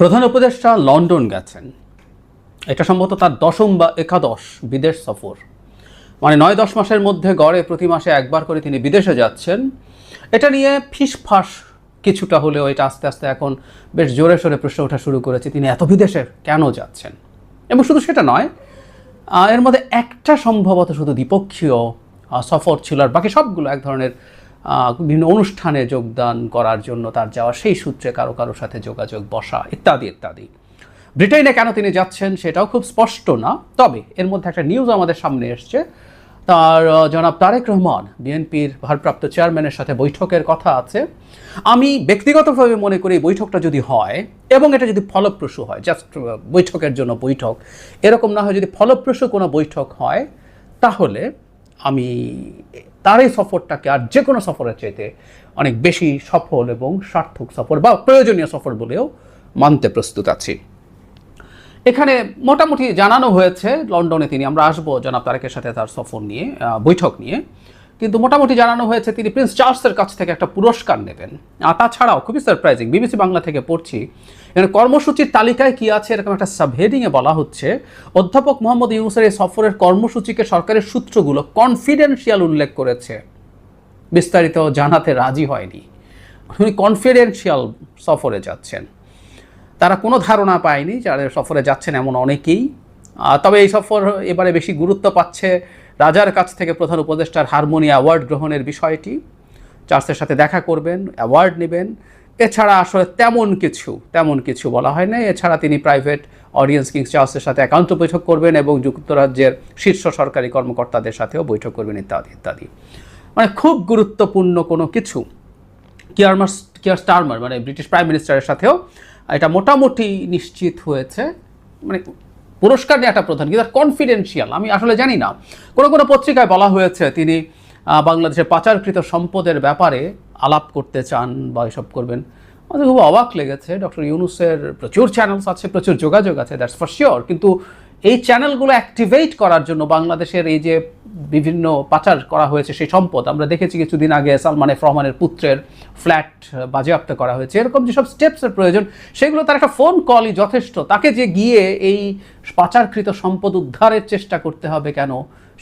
প্রধান উপদেষ্টা লন্ডন গেছেন। এটা সম্ভবত তার দশম বা একাদশ বিদেশ সফর। মানে নয় দশ মাসের মধ্যে গড়ে প্রতি মাসে একবার করে তিনি বিদেশে যাচ্ছেন। এটা নিয়ে ফিসফাস কিছুটা হলেও এটা আস্তে আস্তে এখন বেশ জোরে সোরে প্রশ্ন ওঠা শুরু করেছে, তিনি এত বিদেশে কেন যাচ্ছেন? এবং শুধু সেটা নয় এর মধ্যে একটা সম্ভবত শুধু দ্বিপক্ষীয় সফর ছিল আর বাকি সবগুলো এক ধরনের বিভিন্ন অনুষ্ঠানে যোগদান করার জন্য তার যাওয়া সেই সূত্রে কারও কারোর সাথে যোগাযোগ বসা ইত্যাদি ইত্যাদি। ব্রিটেনে কেন তিনি যাচ্ছেন সেটাও খুব স্পষ্ট না, তবে এর মধ্যে একটা নিউজ আমাদের সামনে এসছে। তার জনাব তারেক রহমান, বিএনপির ভারপ্রাপ্ত চেয়ারম্যানের সাথে বৈঠকের কথা আছে। আমি ব্যক্তিগতভাবে মনে করি বৈঠকটা যদি হয়, এবং এটা যদি ফলপ্রসূ হয় জাস্ট বৈঠকের জন্য বৈঠক, এরকম না হয় যদি ফলপ্রসূ কোনো বৈঠক হয়, তাহলে আমি তার এই সফরটাকে আর যে কোনো সফরের চাইতে অনেক বেশি সফল এবং সার্থক সফর বা প্রয়োজনীয় সফর বলেও মানতে প্রস্তুত আছি। এখানে মোটামুটি জানানো হয়েছে, লন্ডনে তিনি, আমরা আসব জনাব তারেকের সাথে তার সফর নিয়ে বৈঠক নিয়ে। কিন্তু মোটামুটি জানানো হয়েছে তিনি প্রিন্স চার্লসের কাছ থেকে একটা পুরস্কার নেবেন। আর তাছাড়াও, খুবই সারপ্রাইজিং, বিবিসি বাংলা থেকে পড়ছি। এখানে কর্মসূচির তালিকায় কি আছে এরকম একটা সাবহেডিংয়ে বলা হচ্ছে, অধ্যাপক মোহাম্মদ ইউনুসের এই সফরের কর্মসূচিকে সরকারের সূত্রগুলো কনফিডেন্সিয়াল উল্লেখ করেছে। বিস্তারিত জানাতে রাজি হয়নি। উনি কনফিডেন্সিয়াল সফরে যাচ্ছেন। তারা কোনো ধারণা পায়নি যারা সফরে যাচ্ছেন এমন অনেকেই। তবে এই সফর এবারে বেশি গুরুত্ব পাচ্ছে রাজার কাছ থেকে প্রধান উপদেষ্টার হারমোনিয়া অ্যাওয়ার্ড গ্রহণের বিষয়টি চার্লসের সাথে দেখা করবেন, অ্যাওয়ার্ড নেবেন। এছাড়া আসলে তেমন কিছু তেমন কিছু বলা হয় না এছাড়া তিনি প্রাইভেট অডিয়েন্স কিংস চার্লসের সাথে একান্ত বৈঠক করবেন এবং যুক্তরাজ্যের শীর্ষ সরকারি কর্মকর্তাদের সাথেও বৈঠক করবেন, ইত্যাদি ইত্যাদি। মানে খুব গুরুত্বপূর্ণ কোনো কিছু। কিয়ারমার কিয়ার স্টারমার মানে ব্রিটিশ প্রাইম মিনিস্টারের সাথেও এটা মোটামুটি নিশ্চিত হয়েছে। মানে পুরস্কার নেওয়াটা প্রধান, কিন্তু কনফিডেন্সিয়াল আমি আসলে জানি না। কোনো কোনো পত্রিকায় বলা হয়েছে তিনি বাংলাদেশের পাচারকৃত সম্পদের ব্যাপারে আলাপ করতে চান বা এসব করবেন। আমাদের খুব অবাক লেগেছে, ডক্টর ইউনুসের প্রচুর চ্যানেলস আছে, প্রচুর যোগাযোগ আছে দ্যাটস ফর শিওর কিন্তু এই চ্যানেলগুলো অ্যাক্টিভেট করার জন্য বাংলাদেশের এই যে বিভিন্ন পাচার করা হয়েছে, সেই সম্পদ আমরা দেখেছি কিছুদিন আগে সালমান এফ রহমানের পুত্রের ফ্ল্যাট বাজেয়াপ্ত করা হয়েছে। এরকম যেসব স্টেপসের প্রয়োজন, সেগুলো তার একটা ফোন কলই যথেষ্ট। তাকে যে গিয়ে এই পাচারকৃত সম্পদ উদ্ধারের চেষ্টা করতে হবে কেন,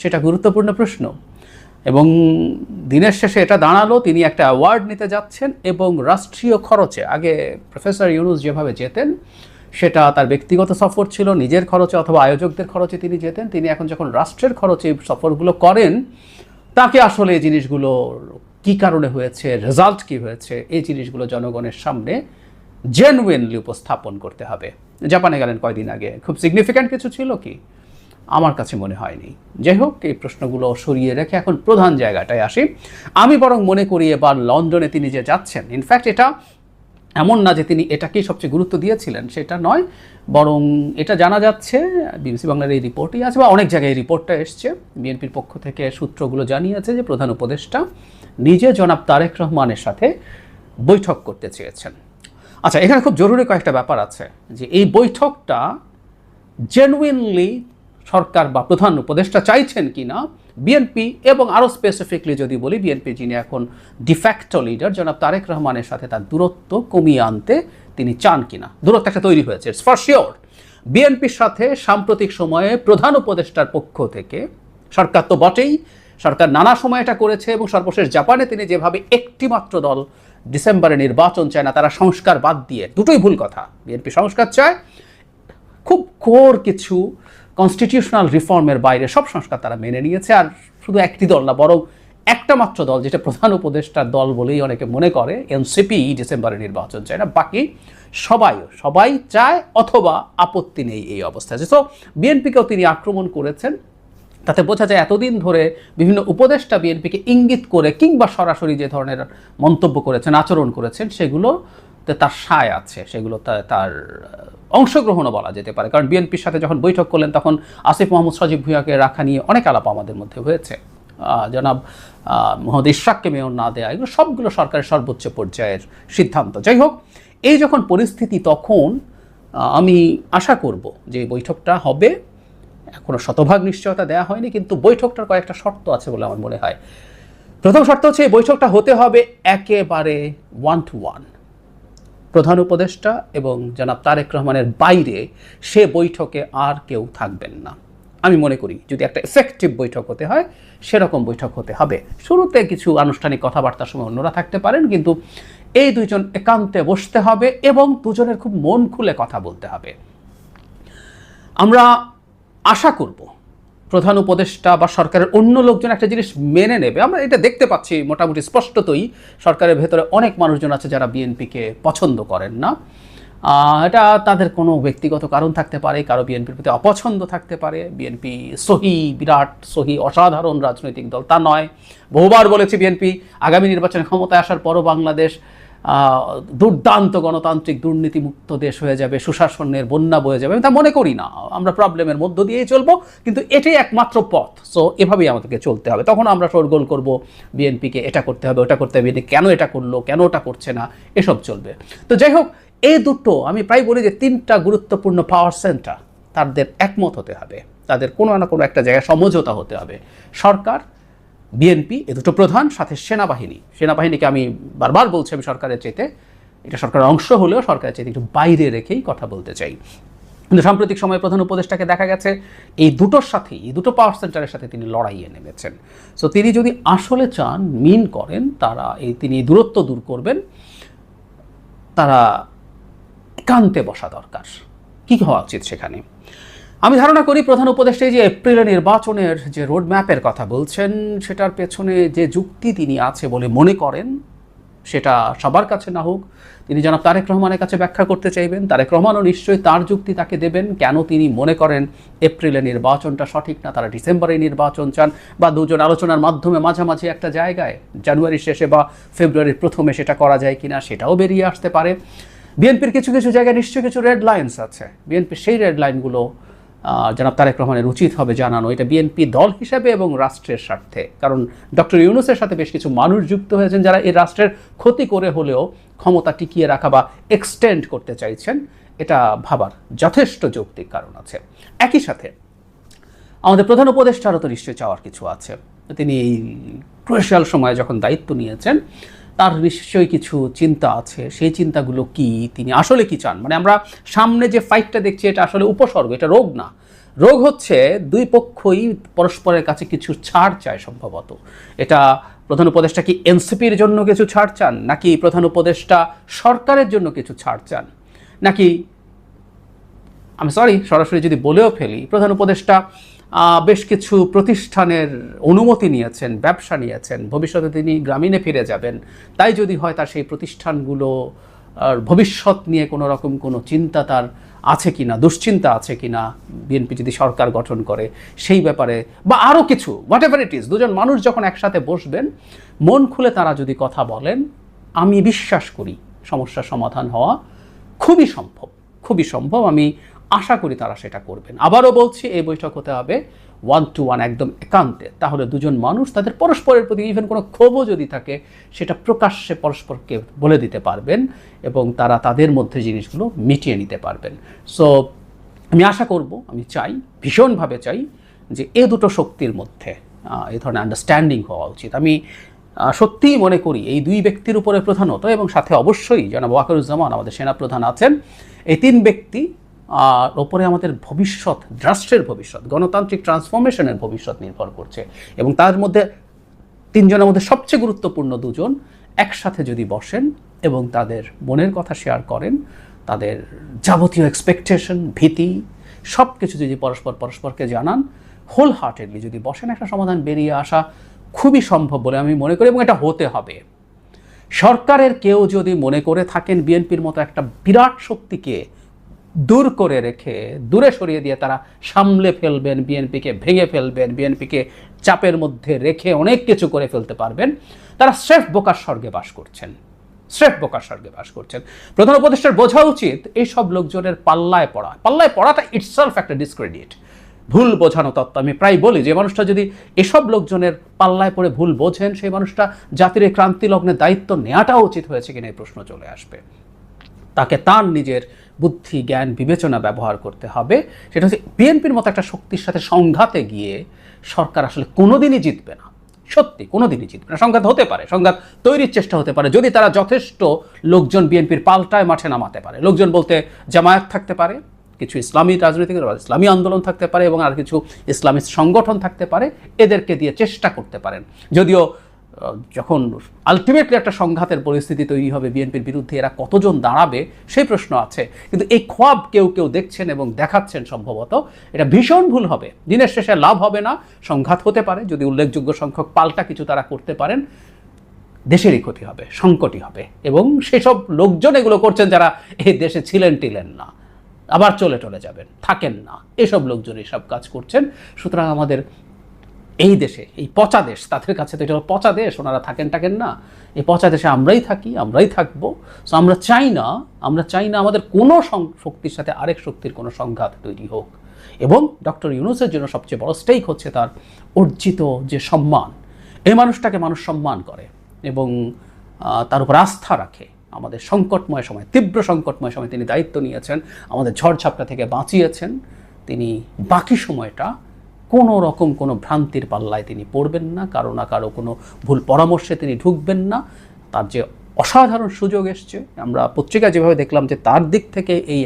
সেটা গুরুত্বপূর্ণ প্রশ্ন। এবং দিনের শেষে এটা দাঁড়াল, তিনি একটা অ্যাওয়ার্ড নিতে যাচ্ছেন এবং রাষ্ট্রীয় খরচে, আগে প্রফেসর ইউনুস যেভাবে যেতেন সেটা তার ব্যক্তিগত সফর ছিল, নিজের খরচে অথবা আয়োজকদের খরচে তিনি যেতেন। তিনি এখন যখন রাষ্ট্রের খরচে সফরগুলো করেন, তাকে আসলে এই জিনিসগুলো কি কারণে হয়েছে রেজাল্ট কি হয়েছে, এই জিনিসগুলো জনগণের সামনে জেনুইনলি উপস্থাপন করতে হবে। জাপানে গেলেন কয়দিন আগে। খুব সিগনিফিক্যান্ট কিছু ছিল কি? আমার কাছে মনে হয়নি। যাই হোক, এই প্রশ্নগুলো সরিয়ে রেখে এখন প্রধান জায়গাটায় আসি। আমি বরং মনে করি এবার লন্ডনে তিনি যে যাচ্ছেন ইনফ্যাক্ট এটা এমন না যে তিনি এটাকেই সবচেয়ে গুরুত্ব দিয়েছিলেন, সেটা নয়। বরং এটা জানা যাচ্ছে, বিবিসি বাংলার এই রিপোর্টই আছে বা অনেক জায়গায় এই রিপোর্টটা এসছে। বিএনপির পক্ষ থেকে সূত্রগুলো জানিয়েছে যে প্রধান উপদেষ্টা নিজে জনাব তারেক রহমানের সাথে বৈঠক করতে চেয়েছেন। আচ্ছা এখানে খুব জরুরি কয়েকটা ব্যাপার আছে যে এই বৈঠকটা জেনুইনলি সরকার বা প্রধান উপদেষ্টা চাইছেন কিনা বিএনপি এবং আরও স্পেসিফিকলি যদি বলি বিএনপি যিনি এখন ডিফ্যাক্টো লিডার জনাব তারেক রহমানের সাথে তার দূরত্ব কমিয়ে আনতে তিনি চান কিনা? দূরত্ব একটা তৈরি হয়েছে ফর শিওর বিএনপির সাথে সাম্প্রতিক সময়ে প্রধান উপদেষ্টার পক্ষ থেকে সরকার তো বটেই, সরকার নানা সময় এটা করেছে এবং সর্বশেষ জাপানে তিনি যেভাবে একটিমাত্র দল ডিসেম্বরে নির্বাচন চায় না, তারা সংস্কার বাদ দিয়ে, দুটোই ভুল কথা। বিএনপি সংস্কার চায়, খুব কোর কিছু কনস্টিটিউশনাল রিফর্মের বাইরে সব সংস্কার তারা মেনে নিয়েছে, আর শুধু একটি দল না, বরং একটা মাত্র দল, যেটা প্রধান উপদেষ্টার দল বলেই অনেকে মনে করে, এনসিপি ডিসেম্বরে নির্বাচন চায় না। বাকি সবাই সবাই চায় অথবা আপত্তি নেই এই অবস্থায়। সো বিএনপিকেও তিনি আক্রমণ করেছেন। তাতে বোঝা যায় এতদিন ধরে বিভিন্ন উপদেষ্টা বিএনপিকে ইঙ্গিত করে কিংবা সরাসরি যে ধরনের মন্তব্য করেছেন, আচরণ করেছেন, সেগুলোতে তার সায় আছে সেগুলো তার অংশগ্রহণও বলা যেতে পারে। কারণ বিএনপির সাথে যখন বৈঠক করলেন, তখন আসিফ মোহাম্মদ সজীব ভুঁইয়াকে রাখা নিয়ে অনেক আলাপ আমাদের মধ্যে হয়েছে। জনাব মোহাম্মদ ইশরাককে মেয়র না দেয়া, এগুলো সবগুলো সরকারের সর্বোচ্চ পর্যায়ের সিদ্ধান্ত। যাই হোক, এই যখন পরিস্থিতি তখন আমি আশা করব যে বৈঠকটা হবে। এখনও শতভাগ নিশ্চয়তা দেওয়া হয়নি, কিন্তু বৈঠকটার কয়েকটা শর্ত আছে বলে আমার মনে হয়। প্রথম শর্ত হচ্ছে, এই বৈঠকটা হতে হবে একেবারে ওয়ান টু ওয়ান প্রধান উপদেষ্টা এবং জনাব তারেক রহমানের বাইরে সে বৈঠকে আর কেউ থাকবেন না। আমি মনে করি যদি একটা এফেক্টিভ বৈঠক হতে হয়, সেরকম বৈঠক হতে হবে। শুরুতে কিছু আনুষ্ঠানিক কথাবার্তার সময় অন্যরা থাকতে পারেন, কিন্তু এই দুইজন একান্তে বসতে হবে এবং দুজনের খুব মন খুলে কথা বলতে হবে। আমরা আশা করব প্রধান উপদেষ্টা বা সরকারের অন্য লোকজন একটা জিনিস মেনে নেবে। আমরা এটা দেখতে পাচ্ছি মোটামুটি স্পষ্টতই। সরকারের ভেতরে অনেক মানুষজন আছে যারা বিএনপিকে পছন্দ করেন না। এটা তাদের কোনো ব্যক্তিগত কারণ থাকতে পারে, কারও বিএনপির প্রতি অপছন্দ থাকতে পারে। বিএনপি সহি, বিরাট সহি, অসাধারণ রাজনৈতিক দল তা নয়। বহুবার বলেছি বিএনপি আগামী নির্বাচনে ক্ষমতায় আসার পরও বাংলাদেশ দুর্দান্ত গণতান্ত্রিক দুর্নীতিমুক্ত দেশ হয়ে যাবে, সুশাসনের বন্যা বয়ে যাবে। আমি তা মনে করি না। আমরা প্রবলেমের মধ্য দিয়েই চলবো, কিন্তু এটাই একমাত্র পথ। সো এভাবেই আমাদেরকে চলতে হবে। তখন আমরা শোরগোল করব, বিএনপিকে এটা করতে হবে, ওটা করতে হবে, কেন এটা করল, কেন ওটা করছে না, এসব চলবে। তো যাই হোক, এই দুটো, আমি প্রায় বলি যে তিনটা গুরুত্বপূর্ণ পাওয়ার সেন্টার তাদের একমত হতে হবে। তাদের কোনো না কোনো একটা জায়গায় সমঝোতা হতে হবে। সরকার বিএনপি এ দুটো প্রধান, সাথে সেনাবাহিনী। সেনাবাহিনীকে আমি বারবার বলছি, আমি সরকারের চেতে এটা সরকারের অংশ হলেও সরকারের চেতে একটু বাইরে রেখেই কথা বলতে চাই। কিন্তু সাম্প্রতিক সময়ে প্রধান উপদেষ্টাকে দেখা গেছে, এই দুটোর সাথেই, এই দুটো পাওয়ার সেন্টারের সাথে তিনি লড়াইয়ে নেমেছেন। সো তিনি যদি আসলে চান, মিন করেন, তারা এই, তিনি দূরত্ব দূর করবেন, তারা একান্তে বসা দরকার। কি হওয়া উচিত সেখানে? আমি ধারণা করি প্রধান উপদেষ্টা যে এপ্রিলে নির্বাচনের যে রোড ম্যাপের কথা বলছেন, সেটার পেছনে যে যুক্তি তিনি আছে বলে মনে করেন, সেটা সবার কাছে না হোক, তিনি জনাব তারেক রহমানের কাছে ব্যাখ্যা করতে চাইবেন। তারেক রহমানও নিশ্চয়ই তার যুক্তি তাকে দেবেন। কেন তিনি মনে করেন এপ্রিলে নির্বাচনটা সঠিক না? তারা ডিসেম্বরে নির্বাচন চান বা দুজন আলোচনার মাধ্যমে মাঝামাঝি একটা জায়গায় জানুয়ারির শেষে বা ফেব্রুয়ারির প্রথমে সেটা করা যায় কিনা সেটাও বেরিয়ে আসতে পারে। বিএনপির কিছু কিছু জায়গায় নিশ্চয়ই কিছু রেড লাইন্স আছে। বিএনপির সেই রেড লাইনগুলো জনাব তারেক রহমানের উচিত হবে জানানো এটা বিএনপি দল হিসেবে এবং রাষ্ট্রের স্বার্থে। কারণ ডক্টর ইউনুসের সাথে বেশ কিছু মানুষ যুক্ত হয়েছেন যারা এই রাষ্ট্রের ক্ষতি করে হলেও ক্ষমতা টিকিয়ে রাখা বা এক্সটেন্ড করতে চাইছেন, এটা ভাবার যথেষ্ট যৌক্তিক কারণ আছে। একই সাথে আমাদের প্রধান উপদেষ্টারও তো নিশ্চয়ই চাওয়ার কিছু আছে। তিনি এই ক্রুশিয়াল সময়ে যখন দায়িত্ব নিয়েছেন তার নিশ্চয়ই কিছু চিন্তা আছে। সেই চিন্তাগুলো কি, তিনি আসলে কি চান? মানে আমরা সামনে যে ফাইটটা দেখছি, এটা আসলে উপসর্গ, এটা রোগ না। রোগ হচ্ছে দুই পক্ষই পরস্পরের কাছে কিছু ছাড় চায় সম্ভবত। এটা প্রধান উপদেষ্টা কি এনসিপির জন্য কিছু ছাড় চান? নাকি প্রধান উপদেষ্টা সরকারের জন্য কিছু ছাড় চান? নাকি আমি সরি সরাসরি যদি বলেও ফেলি, প্রধান উপদেষ্টা বেশ কিছু প্রতিষ্ঠানের অনুমতি নিয়েছেন, ব্যবসা নিয়েছেন। ভবিষ্যতে তিনি গ্রামীণে ফিরে যাবেন। তাই যদি হয় তার সেই প্রতিষ্ঠানগুলো ভবিষ্যৎ নিয়ে কোনো রকম কোনো চিন্তা তার আছে কিনা, দুশ্চিন্তা আছে কি না বিএনপি যদি সরকার গঠন করে, সেই ব্যাপারে বা আরও কিছু হোয়াট এভার ইট ইজ দুজন মানুষ যখন একসাথে বসবেন, মন খুলে তারা যদি কথা বলেন, আমি বিশ্বাস করি সমস্যার সমাধান হওয়া খুবই সম্ভব খুবই সম্ভব। আমি আশা করি তারা সেটা করবেন। আবারও বলছি, এই বৈঠক হতে হবে ওয়ান টু ওয়ান একদম একান্তে। তাহলে দুজন মানুষ তাদের পরস্পরের প্রতি ইভেন কোনো ক্ষোভও যদি থাকে, সেটা প্রকাশ্যে পরস্পরকে বলে দিতে পারবেন এবং তারা তাদের মধ্যে জিনিসগুলো মিটিয়ে নিতে পারবেন। সো আমি আশা করব, আমি চাই, ভীষণভাবে চাই যে এ দুটো শক্তির মধ্যে এই ধরনের আন্ডারস্ট্যান্ডিং হওয়া উচিত। আমি সত্যিই মনে করি, এই দুই ব্যক্তির উপরে প্রধানত এবং সাথে অবশ্যই জনাব ওয়াকারুজ্জামান, আমাদের সেনাপ্রধান আছেন, এই তিন ব্যক্তি ওপরে আমাদের ভবিষ্যৎ, রাষ্ট্রের ভবিষ্যৎ, গণতান্ত্রিক ট্রান্সফরমেশনের ভবিষ্যৎ নির্ভর করছে। এবং তার মধ্যে তিনজনের মধ্যে সবচেয়ে গুরুত্বপূর্ণ দুজন একসাথে যদি বসেন এবং তাদের মনের কথা শেয়ার করেন, তাদের যাবতীয় এক্সপেকটেশন ভীতি সব কিছু যদি পরস্পর পরস্পরকে জানান হোল হার্টেডলি যদি বসেন, একটা সমাধান বেরিয়ে আসা খুবই সম্ভব বলে আমি মনে করি এবং এটা হতে হবে। সরকারের কেউ যদি মনে করে থাকেন, বিএনপির মতো একটা বিরাট শক্তিকে দূর করে রেখে, দূরে সরিয়ে দিয়ে তারা সামলে ফেলবেন, বিএনপিকে ভেঙে ফেলবেন, বিএনপিকে চাপের মধ্যে রেখে অনেক কিছু করে ফেলতে পারবেন। তারা শ্রেফ বোকার স্বর্গে বাস করছেন। স্রেফ বোকার স্বর্গে বাস করছেন। প্রধান উপদেষ্টার বোঝা উচিত, এইসব লোকজনের পাল্লায় পড়া। পাল্লায় পড়াটা ইটসেলফ একটা ডিসক্রেডিট ভুল বোঝানো তত্ত্ব। আমি প্রায় বলি, যে মানুষটা যদি এসব লোকজনের পাল্লায় পড়ে ভুল বোঝেন, সেই মানুষটা জাতির এই ক্রান্তি লগ্নে দায়িত্ব নেওয়াটা উচিত হয়েছে কিনা এই প্রশ্ন চলে আসবে। তাকে তার নিজের বুদ্ধি, জ্ঞান, বিবেচনা ব্যবহার করতে হবে। সেটা হচ্ছে বিএনপির মতো একটা শক্তির সাথে সংঘাতে গিয়ে সরকার আসলে কোনোদিনই জিতবে না। সত্যি, কোনোদিনই জিতবে না। সংঘাত হতে পারে, সংঘাত তৈরির চেষ্টা হতে পারে। যদি তারা যথেষ্ট লোকজন বিএনপির পাল্টায় মাঠে নামাতে পারে। লোকজন বলতে জামায়াত থাকতে পারে, কিছু ইসলামী রাজনৈতিক ইসলামী আন্দোলন থাকতে পারে এবং আর কিছু ইসলামী সংগঠন থাকতে পারে। এদেরকে দিয়ে চেষ্টা করতে পারেন। যদিও যখন আলটিমেটলি একটা সংঘাতের পরিস্থিতি তৈরি হবে বিএনপির বিরুদ্ধে, এরা কতজন দাঁড়াবে সেই প্রশ্ন আছে। কিন্তু এই খোয়াব কেউ কেউ দেখছেন এবং দেখাচ্ছেন সম্ভবত। এটা ভীষণ ভুল হবে। দিনের শেষে লাভ হবে না, সংঘাত হতে পারে, যদি উল্লেখযোগ্য সংখ্যক পাল্টা কিছু তারা করতে পারেন, দেশেরই ক্ষতি হবে, সংকটই হবে। এবং সেসব লোকজন এগুলো করছেন যারা এই দেশে ছিলেন টিলেন না, আবার চলে চলে যাবেন, থাকেন না। এসব লোকজন এসব কাজ করছেন। সুতরাং আমাদের এই দেশে, এই পচা দেশ, তাদের কাছে তো এটা পচা দেশ, ওনারা থাকেন টাকেন না। এই পচা দেশে আমরাই থাকি, আমরাই থাকব। সো আমরা চাই না, আমরা চাই না আমাদের কোনো শক্তির সাথে আরেক শক্তির কোনো সংঘাত তৈরি হোক। এবং ডক্টর ইউনুসের জন্য সবচেয়ে বড় স্টেক হচ্ছে তার অর্জিত যে সম্মান। এই মানুষটাকে মানুষ সম্মান করে এবং তার উপর আস্থা রাখে। আমাদের সংকটময় সময়, তীব্র সংকটময় সময় তিনি দায়িত্ব নিয়েছেন। আমাদের ঝড়ঝাপটা থেকে বাঁচিয়েছেন। তিনি বাকি সময়টা কোনো রকম কোনো ভ্রান্তির পাল্লায় তিনি পড়বেন না, কারও না কারও কোনো ভুল পরামর্শে তিনি ঢুকবেন না। তার যে অসাধারণ সুযোগ এসছে, আমরা পত্রিকায় যেভাবে দেখলাম যে তার দিক থেকে এই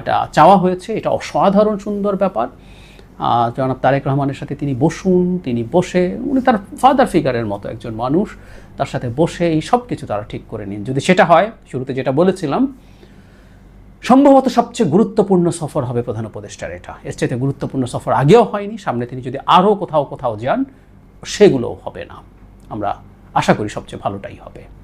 এটা চাওয়া হয়েছে, এটা অসাধারণ সুন্দর ব্যাপার। জনাব তারেক রহমানের সাথে তিনি বসুন, তিনি বসে, উনি তার ফাদার ফিগারের মতো একজন মানুষ, তার সাথে বসে এই সব কিছু তারা ঠিক করে নিন। যদি সেটা হয়, শুরুতে যেটা বলেছিলাম সম্ভবত সবচেয়ে গুরুত্বপূর্ণ সফর হবে প্রধান উপদেষ্টার এটা। এর চাইতে গুরুত্বপূর্ণ সফর আগেও হয়নি, সামনে তিনি যদি আরও কোথাও কোথাও যান, সেগুলোও হবে না। আমরা আশা করি সবচেয়ে ভালোটাই হবে।